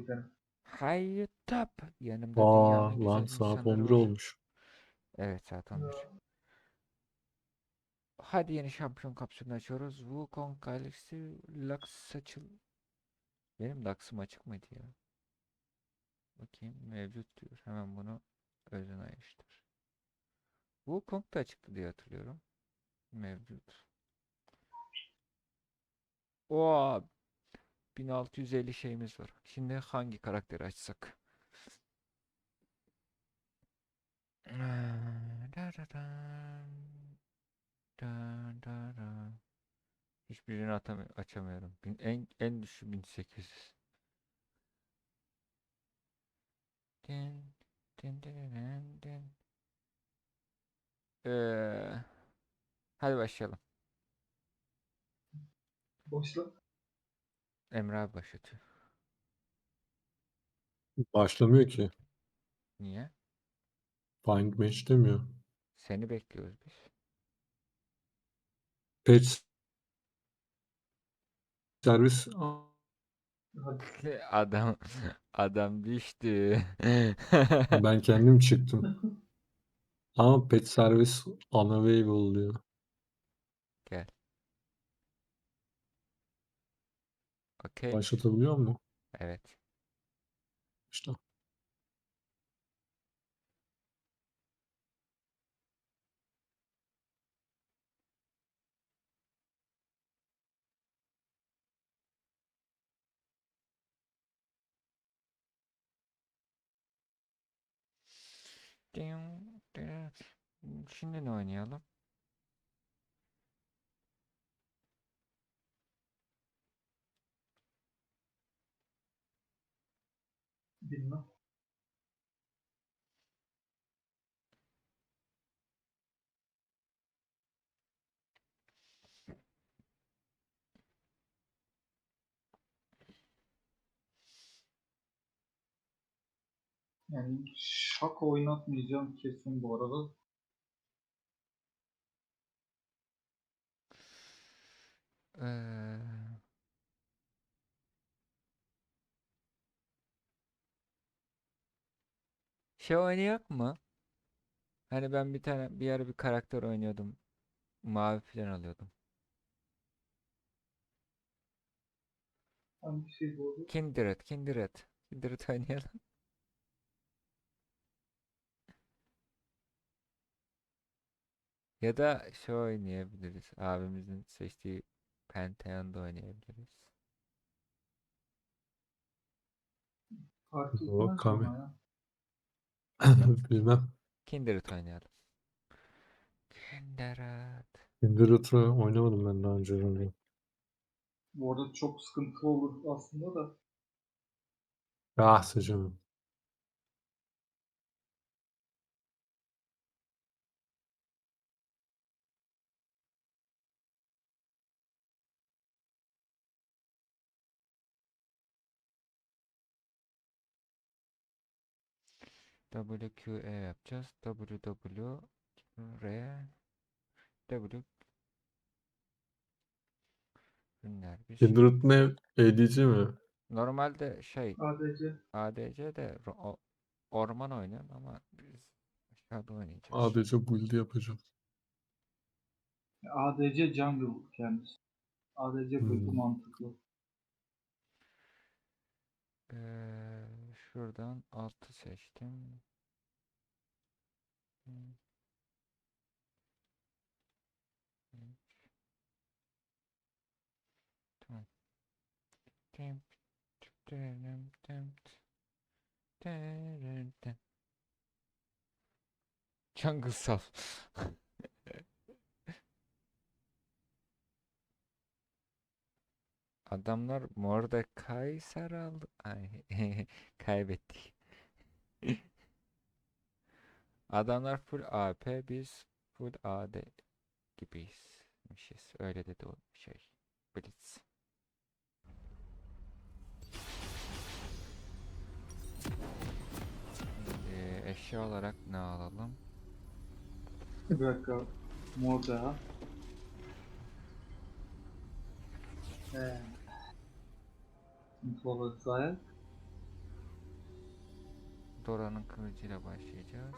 giderim. Hayır tap. Yanımda Vaa dünyanın lan güzel saat insanları 11 var. olmuş. Evet saat 11. Ya, Hadi yeni şampiyon kapsülünü açıyoruz. Wukong Galaxy Lux açıl. Benim Lux'ım açık mıydı ya? Bakayım mevcut diyor. Hemen bunu özün ayıştır. Wukong da açıktı diye hatırlıyorum. Mevcut. Oo 1650 şeyimiz var. Şimdi hangi karakteri açsak? Da. Hiçbirini atamı- açamıyorum. En en düşüğü 1800. Din, din, din, din, din. Ee, hadi başlayalım. Boşla. Emre abi başlatıyor. Başlamıyor ki. Niye? Find match demiyor. Seni bekliyoruz biz. Page servis. Adam adam düştü. ben kendim çıktım. Ama pet servis unavailable diyor. Gel. Okey. Başlatabiliyor mu? Evet. İşte. Şimdi ne oynayalım? Bilmem. Yani şak oynatmayacağım kesin bu arada. Ee, şey oynayak mı? Hani ben bir tane bir ara bir karakter oynuyordum. Mavi falan alıyordum. Hangi şey bu? Kindred, Kindred. Kindred oynayalım. Ya da şey oynayabiliriz. Abimizin seçtiği Pantheon'da oynayabiliriz. Fark O Kami. bana ya. Bilmem. Kindred oynayalım. Kindred. Kindred'ı oynamadım ben daha önce. herhalde. Bu arada çok sıkıntılı olur aslında da. Ah sıcağım. WQE yapacağız. WW R W Ürünler bir Kindred ne? ADC mi? Normalde şey ADC. ADC de ro- orman oynuyor ama biz aşağıda oynayacağız. ADC build yapacağım. ADC jungle kendisi. ADC build'i Hmm. mantıklı. Ee, şuradan altı seçtim. Jungle saf. Adamlar Mordecai sarıldı. Ay kaybettik. Adamlar full AP biz full AD gibiyizmişiz. Öyle dedi o şey. Blitz. Şimdi eşya olarak ne alalım? Bir dakika. Morda. Ee, Volatile. Dora'nın kılıcıyla başlayacağız.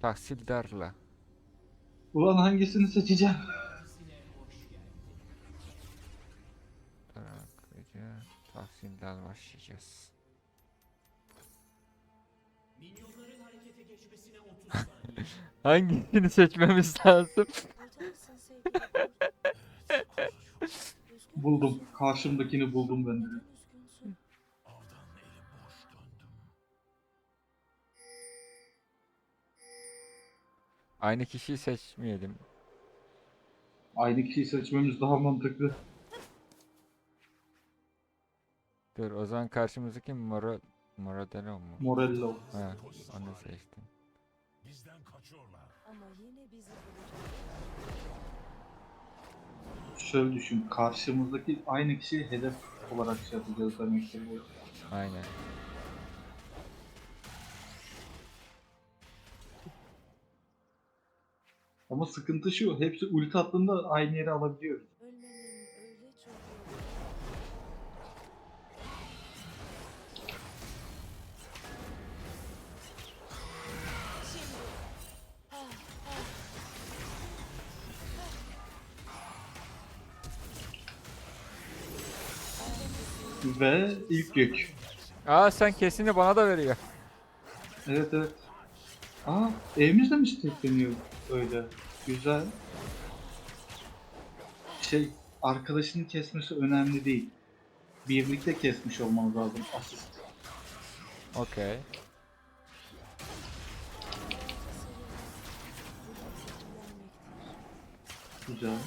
Tahsildarla. Ulan hangisini seçeceğim? Dora kılıcı. Tahsildar başlayacağız. Hangisini seçmemiz lazım? Buldum. Karşımdakini buldum ben de. Aynı kişiyi seçmeyelim. Aynı kişiyi seçmemiz daha mantıklı. Dur o zaman karşımızdaki Moro Morodelo mu? Morello. Ha, onu seçtim. Ama yine bizi bulacak. Şöyle düşün. Karşımızdaki aynı kişiyi hedef olarak şey yapacağız demektir bu. Aynen. Ama sıkıntı şu. Hepsi ulti attığında aynı yere alabiliyoruz. Ve ilk yük. Aa sen kesini bana da veriyor. Evet evet. Aa evimiz de mi stackleniyor öyle? Güzel. Şey arkadaşını kesmesi önemli değil. Birlikte kesmiş olmamız lazım asist. Okey. Güzel.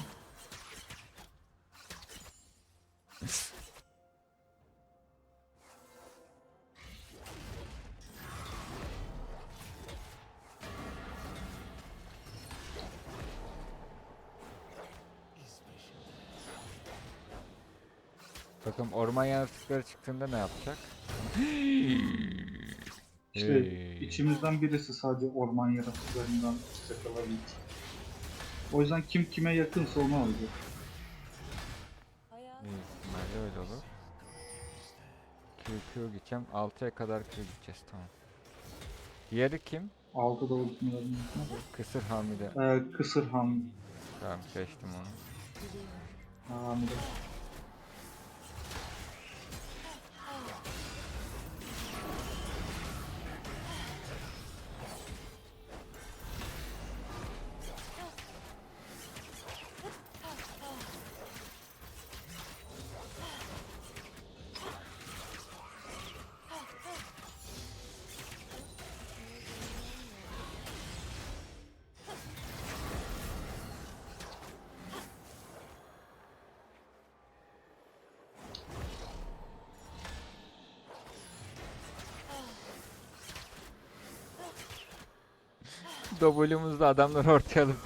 Bakın orman yaratıkları çıktığında ne yapacak? İşte Hey. içimizden birisi sadece orman yaratıklarından takılabilir. O yüzden kim kime yakınsa onu alacak. Hayat Büyük ihtimalle öyle olur. Q Q gideceğim. 6'ya kadar Q gideceğiz tamam. Diğeri kim? Altıda ultimalarını Kısır Hamide. ee, Kısır ham. Tamam seçtim onu. biliyor. Hamile. W'muzda adamlar ortaya alıp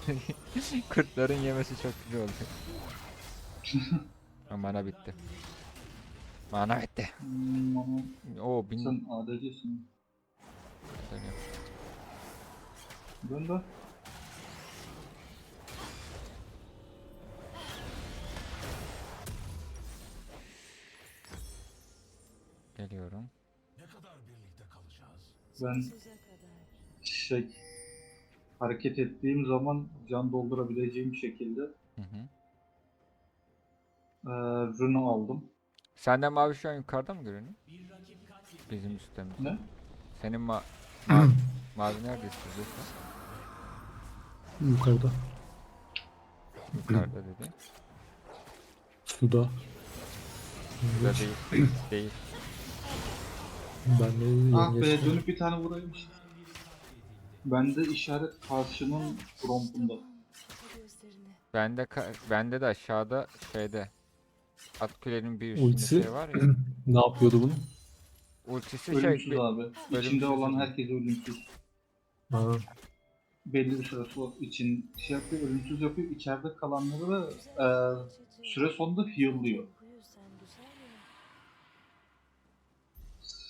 kurtların yemesi çok güzel oldu. Mana bitti. Mana bitti. Hmm, Oo bin sen ADC'sin. Dön de. Geliyorum. Ben Sonsuza kadar. şey hareket ettiğim zaman can doldurabileceğim şekilde Hı hı. eee rune aldım. Senden mavi şu an yukarıda mı görünüyor? Bizim üstte Ne? Senin ma ma mavi nerede istiyorsun? Yukarıda. Yukarıda dedi. Suda. Burada değil. değil. Ben de Ah be dönüp bir tane vuraymış. Bende işaret karşının gözlerini. Bende ka- bende de aşağıda şeyde at kulenin bir üstünde Ultisi? şey var ya. Ne yapıyordu bunu? Ultisi şey Ölümsüz bir- abi. İçinde ölümsüz olan mü? herkes ölümsüz. Ha, Belli bir süre sonra için şey yapıyor, ölümsüz yapıyor. İçeride kalanları da açıcı. süre sonunda heal'lıyor.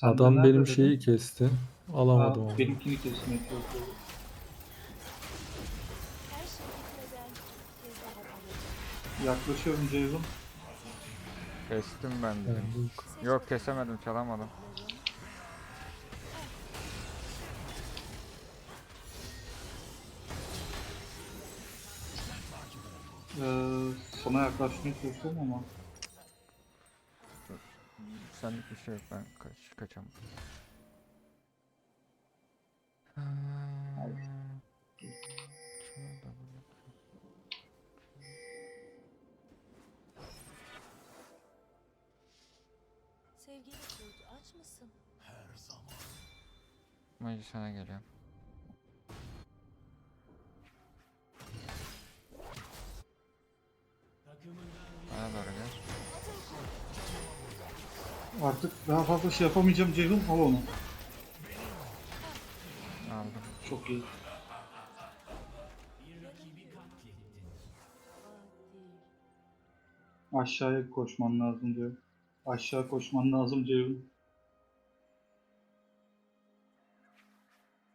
Adam nerede benim dedin? şeyi kesti. Alamadım onu. Benimkini kesmek. Yaklaşıyorum Ceyhun. Kestim ben de. Ben Yok kesemedim çalamadım. Ee, sana yaklaşmaya çalışıyorum ama Senlik bir şey yok ben kaç, kaçamadım. Fazla şey yapamayacağım Ceyhun al onu. Aldım. Çok iyi. Aşağıya koşman lazım diyor. Aşağı koşman lazım Ceyhun.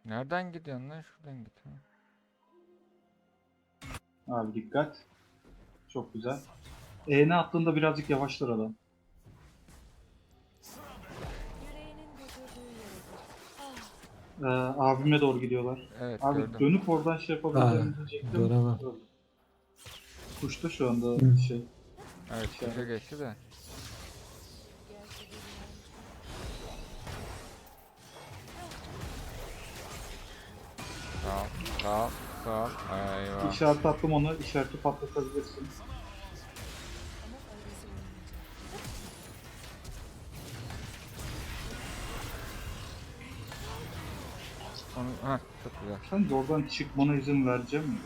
Nereden gidiyorsun lan? Şuradan git. ha. Abi dikkat. Çok güzel. E'ne attığında birazcık yavaşlar adam. Ee, abime doğru gidiyorlar. Evet Abi gördüm. dönüp oradan şey yapabileceğimi Ha, diyecektim. dönemem. Kuşta şu anda Hı. şey. Evet köşe geçti de. Sağ ol. Sağ ol. Sağ ol. Eyvah. İşaret attım onu. işareti patlatabilirsin. Çok güzel. Sen de oradan çıkmana izin vereceğim mi?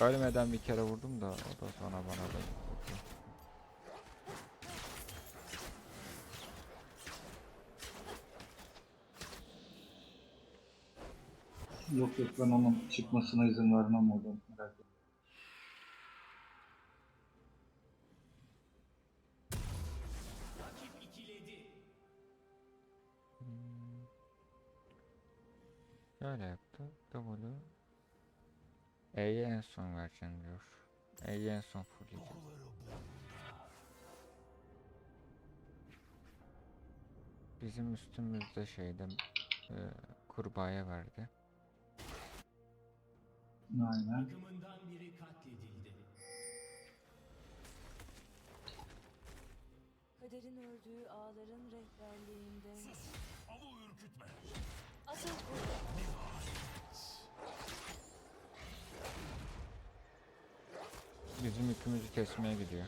Ölmeden bir kere vurdum da o da sonra bana da vurdu. Yok yok ben onun çıkmasına izin vermem oradan. Merak etme. Şöyle yaptı. W. E'ye en son vereceğim diyor. E'yi en son fullleyeceğim. Bizim üstümüzde şeyde e, kurbağaya verdi. Aynen. Kaderin ördüğü ağların rehberliğinde. Asıl kurt Bizim yükümüzü kesmeye gidiyor.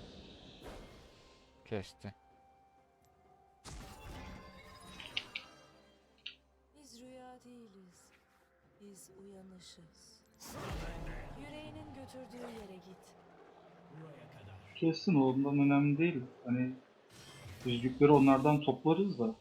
Kesti. Biz rüya değiliz. Biz uyanışız. Yüreğinin götürdüğü yere git. Kesin o ondan önemli değil. Hani yüzükleri onlardan toplarız da.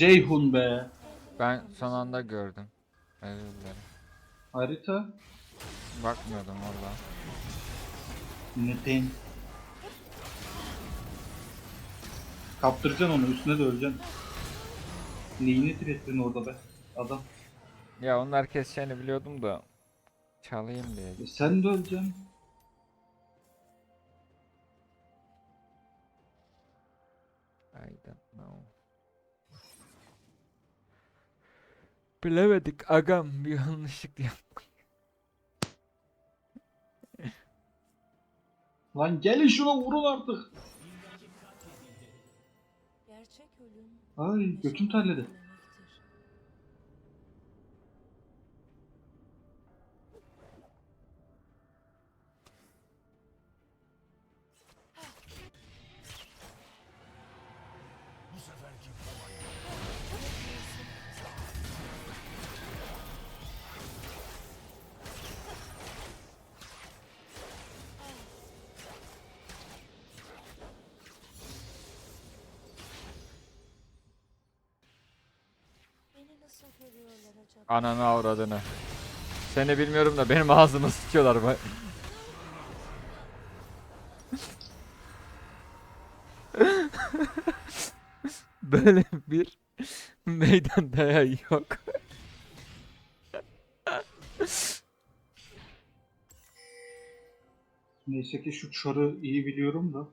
Ceyhun be. Ben son anda gördüm. Özür dilerim. Harita. Bakmıyordum valla. Neden? Kaptıracaksın onu üstüne de öleceksin. Neyini tirettin orada be adam. Ya onlar keseceğini biliyordum da çalayım diye. E sen de öleceksin. Bilemedik agam bir yanlışlık yaptık. Lan gelin şuna vurun artık. Gerçek ölüm Ay götüm terledi. Ananı avradını. Seni bilmiyorum da benim ağzımı sıkıyorlar bak. Böyle bir meydan dayağı yok. Neyse ki şu çarı iyi biliyorum da.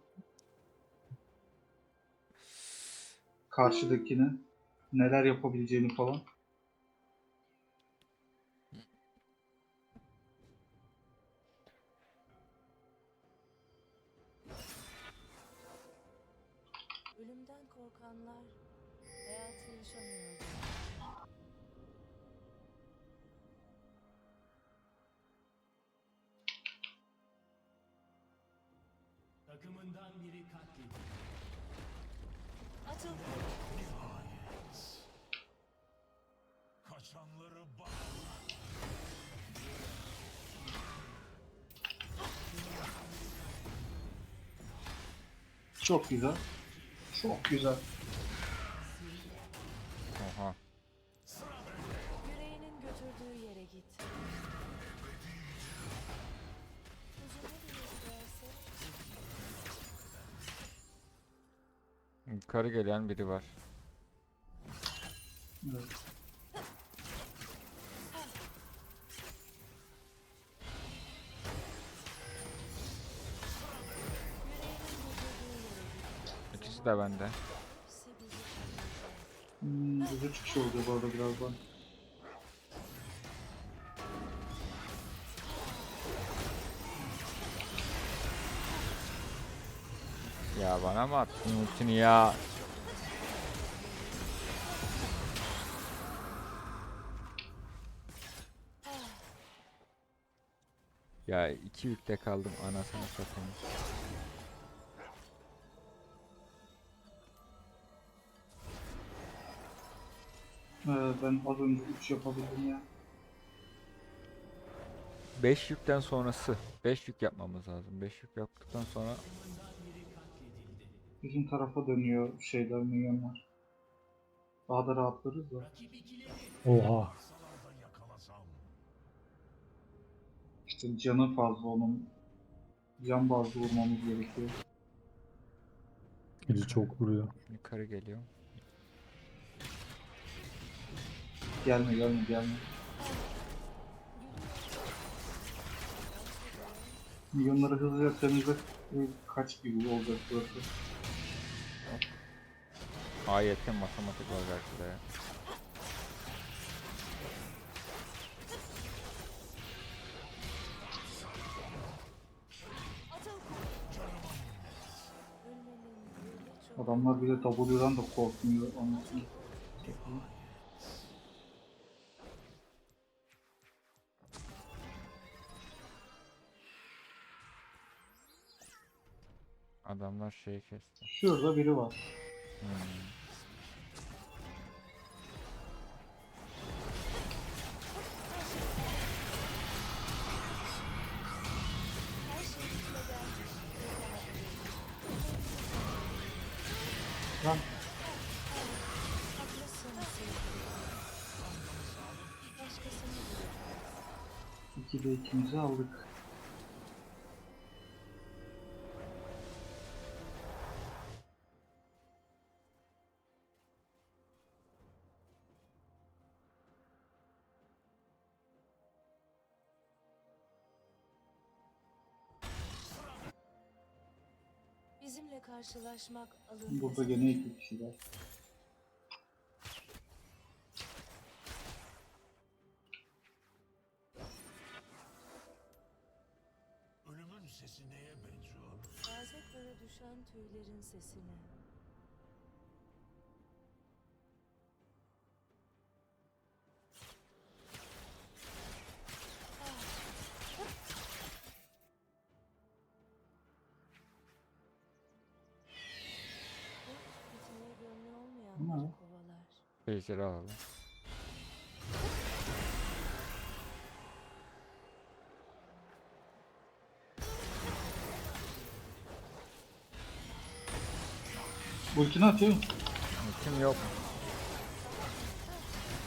Karşıdakine neler yapabileceğini falan. Çok güzel. Çok güzel. Oha. yüreğinin götürdüğü yere git. Yukarı gelen biri var. Evet. De bende. Hmm, güzel çıkış oldu bu arada birazdan. Ya bana mı attın ultini ya? Ya iki yükte kaldım anasını satayım. Ee, ben az önce 3 yapabildim ya. 5 yükten sonrası. 5 yük yapmamız lazım. 5 yük yaptıktan sonra Bizim tarafa dönüyor şeyler, milyonlar. Daha da rahatlarız da. Oha. İşte canı fazla onun. Can bazlı vurmamız gerekiyor. Bizi çok vuruyor. yukarı geliyor. Gelme gelme gelme. Milyonları hızlıca temizle kaç gibi olacak burası. Ayetin matematik öyle çok Adamlar bile W'dan da korkmuyor anlasın. Adamlar şeyi kesti. Şurada biri var. Hmm. şey Lan iki de ikimizi aldık. Karşılaşmak alın Burada gene iki kişiler. Ölümün sesi neye benziyor? Taze düşen tüylerin sesine. Beşeri alalım. Ultini atıyor. Ultim yok.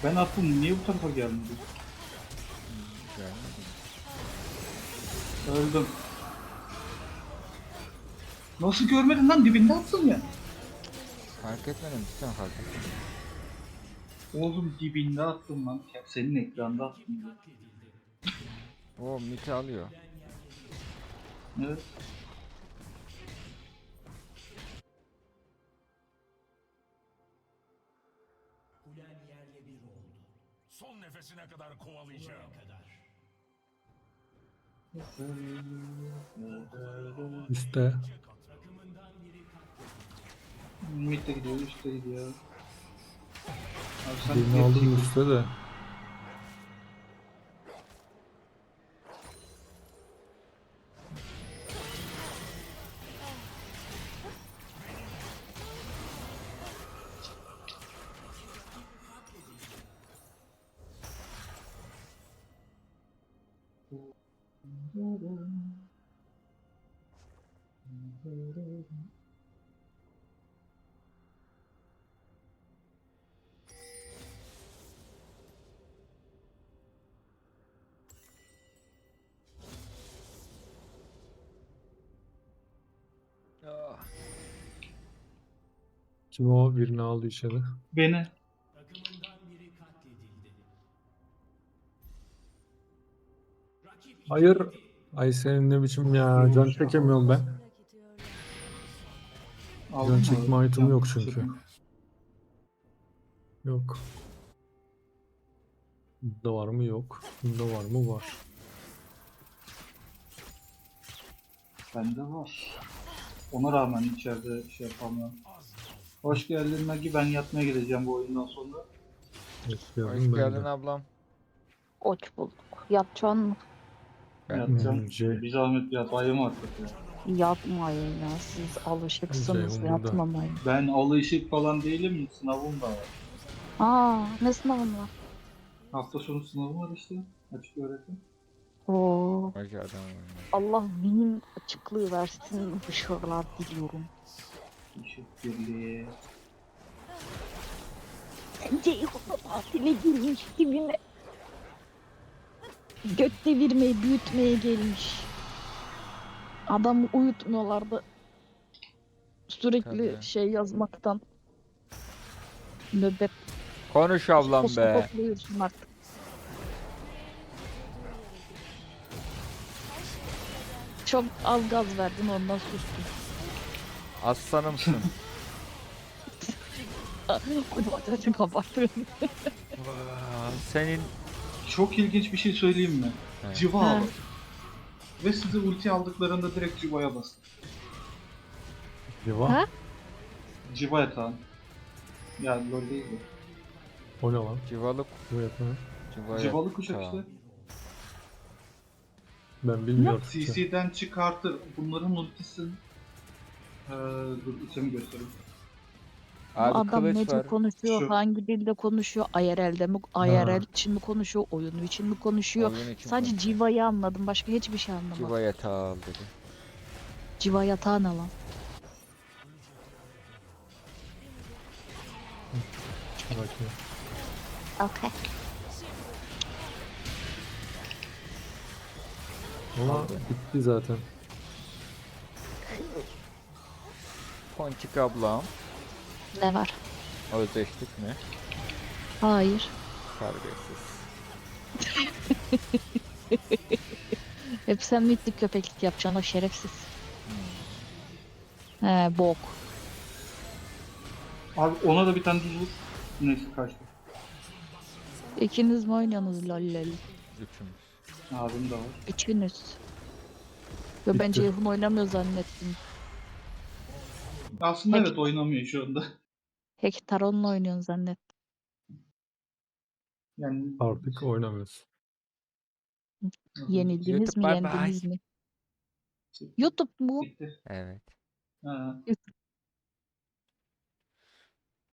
Ben attım. Niye bu tarafa? Gelmedi. Öldüm. Nasıl görmedin lan? Dibinde attım ya. Fark etmedim cidden fark etmedim. Oğlum dibinde attım lan. Senin ekranda attım. ya. O miti alıyor. Evet. Kulen yerle bir oldu. Son nefesine kadar kovalayacağım. Kadar. Üste. Takımından biri katledildi. Mid de gidiyor, üst de gidiyor. Abi sen Birini aldım üstte de. Kim o birini aldı içeri. Beni. Hayır. Ay senin ne biçim ya. Can çekemiyorum ben. Mı? çekme item yok Can çünkü. Yok. Bunda var mı? Yok. Bunda var mı? Var. Bende var. Ona rağmen içeride şey yapamıyorum. Hoş geldin Nagi. Ben yatmaya gideceğim bu oyundan sonra. Hoş gördüm ben geldin de. ablam. Hoş bulduk. Yatacaksın mı? Yatacağım. Önce- Bir zahmet yat. Artık ya. Yatmayın ya. Siz alışıksınız burada. yatmamayın. Ben alışık falan değilim. Sınavım da var. Aa ne sınavın var? Hafta sonu sınavım var işte. Açık öğretim. Oo, Hoş geldin Allah zihin açıklığı versin. Başarılar diliyorum. İşit birliği. Ceyhun'la tatile girmiş dibine. Göt devirmeye, büyütmeye gelmiş. Adamı uyutmuyorlardı. Sürekli Tabii. şey yazmaktan. Nöbet Konuş ablam be. artık. Çok az gaz verdin ondan sustum. Aslanımsın. Kulaklarını kapattın. Vaa, Senin Çok ilginç bir şey söyleyeyim mi? Evet. Civa Ha. alın. Ve sizi ulti aldıklarında direkt Civa'ya basın. Diva. Ha? Civa yatağın. Ya lol değil de. O ne lan? civalık Bu yapma. Civalı kuşak işte. Ben bilmiyorum. CC'den çıkartır. Bunların ultisin. Ee, dur ismi göstereyim. Abi Adam kılıç nece var. konuşuyor, Şu. hangi dilde konuşuyor, IRL'de mi, IRL için mi konuşuyor, oyunu için mi konuşuyor? Oyun için Sadece konuş. Civa'yı anladım, başka hiçbir şey anlamadım. Civa, Civa yatağı al dedi. Civa yatağı ne lan? Bakayım. Okay. Ama bitti zaten. Ponçik ablam. Ne var? Özleştik mi? Hayır. Terbiyesiz. Hep sen mitlik köpeklik yapacaksın o şerefsiz. He bok. Abi ona da bir tane düz vur. Neyse kaçtı. İkiniz mi oynuyorsunuz lol lol? Üçümüz. Abim de var. Üçünüz. Yo ben Bitti. Ceyhun oynamıyor zannettim. Aslında Peki. evet oynamıyor şu anda. Hektaron'la oynuyorsun zannettim. Yani Artık oynamıyoruz. Yenildiniz YouTube mi, bye bye. yendiniz mi? YouTube mu? Bitti. Evet. Ha.